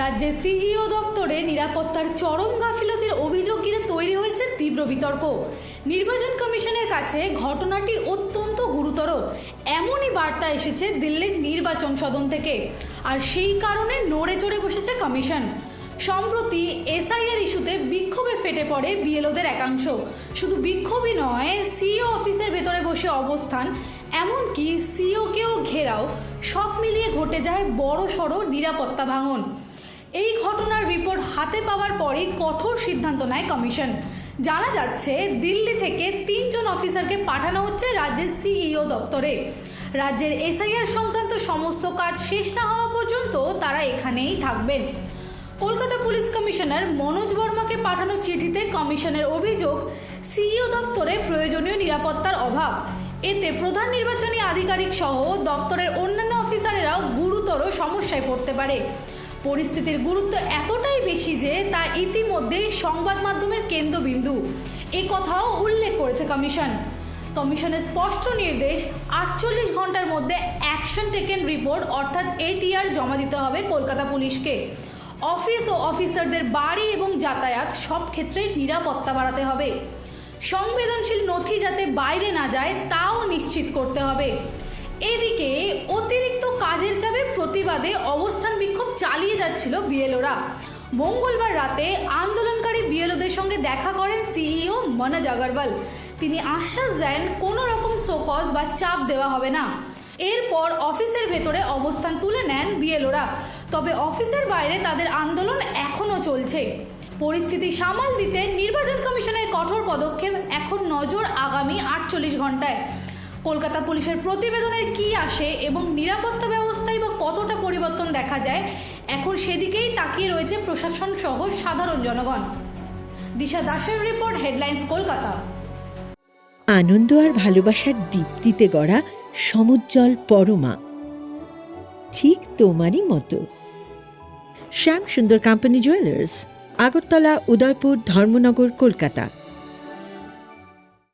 রাজ্যের সিইও দপ্তরে নিরাপত্তার চরম গাফিলতির অভিযোগ ঘিরে তৈরি হয়েছে তীব্র বিতর্ক। নির্বাচন কমিশনের কাছে ঘটনাটি অত্যন্ত গুরুতর। এমনই বার্তা এসেছে দিল্লির নির্বাচন সদন থেকে। আর সেই কারণে নড়ে চড়ে বসেছে কমিশন। সম্প্রতি এসআইআর ইস্যুতে বিক্ষোভে ফেটে পড়ে বিএলওদের একাংশ। শুধু বিক্ষোভই নয়, সিইও অফিসের ভেতরে বসে অবস্থান, এমনকি সিইওকেও ঘেরাও, সব মিলিয়ে ঘটে যায় বড় সড়ো নিরাপত্তা ভাঙন। হাতে পাওয়ার পরেই কঠোর সিদ্ধান্ত নেয় কমিশন। জানা যাচ্ছে, দিল্লি থেকে তিনজন অফিসারকে পাঠানো হচ্ছে রাজ্যের সিইও দপ্তরে। রাজ্যের এসআইআর সংক্রান্ত সমস্ত কাজ শেষ না হওয়া পর্যন্ত তারা এখানেই থাকবেন। কলকাতা পুলিশ কমিশনার মনোজ বর্মাকে পাঠানো চিঠিতে কমিশনের অভিযোগ, সিইও দপ্তরে প্রয়োজনীয় নিরাপত্তার অভাব। এতে প্রধান নির্বাচনী আধিকারিক সহ দপ্তরের অন্যান্য অফিসারেরাও গুরুতর সমস্যায় পড়তে পারে। পরিস্থিতির গুরুত্ব এতটাই বেশি যে তা ইতিমধ্যেই সংবাদ মাধ্যমের কেন্দ্রবিন্দু। এ কথাও উল্লেখ করেছে কমিশন। কমিশনের স্পষ্ট নির্দেশ, আটচল্লিশ ঘণ্টার মধ্যে অ্যাকশন টেকেন রিপোর্ট, অর্থাৎ এটিআর জমা দিতে হবে কলকাতা পুলিশকে। অফিস ও অফিসারদের বাড়ি এবং যাতায়াত সব ক্ষেত্রেই নিরাপত্তা বাড়াতে হবে। সংবেদনশীল নথি যাতে বাইরে না যায়, তাও নিশ্চিত করতে হবে। এদিকে অতিরিক্ত কাজের চাপে প্রতিবাদে অবস্থান বিক্ষোভ চালিয়ে যাচ্ছিল বিএলওরা। মঙ্গলবার রাতে আন্দোলনকারী বিএলওদের সঙ্গে দেখা করেন সিইও মনোজ আগরওয়াল। তিনি আশ্বাস দেন, কোনো রকম শোকজ বা চাপ দেওয়া হবে না। এরপর অফিসের ভেতরে অবস্থান তুলে নেন বিএলওরা। তবে অফিসের বাইরে তাদের আন্দোলন এখনও চলছে। পরিস্থিতি সামাল দিতে নির্বাচন কমিশনের কঠোর পদক্ষেপ এখন নজর আগামী আটচল্লিশ ঘন্টায়। কলকাতা পুলিশের প্রতিবেদনের কি আসে এবং নিরাপত্তা ব্যবস্থায় বা কতটা পরিবর্তন দেখা যায়, এখন সেদিকেই তাকিয়ে রয়েছে প্রশাসন সহ সাধারণ জনগণ। দিশা দাসের রিপোর্ট হেডলাইন্স কলকাতা। আনন্দ আর ভালোবাসার দীপ্তিতে গড়া সমুজ্জ্বল পরমা। ঠিক তোমারই মতো। Shyam Sundar company jewellers Agartala, Udaipur, Dharmanagar, Kolkata.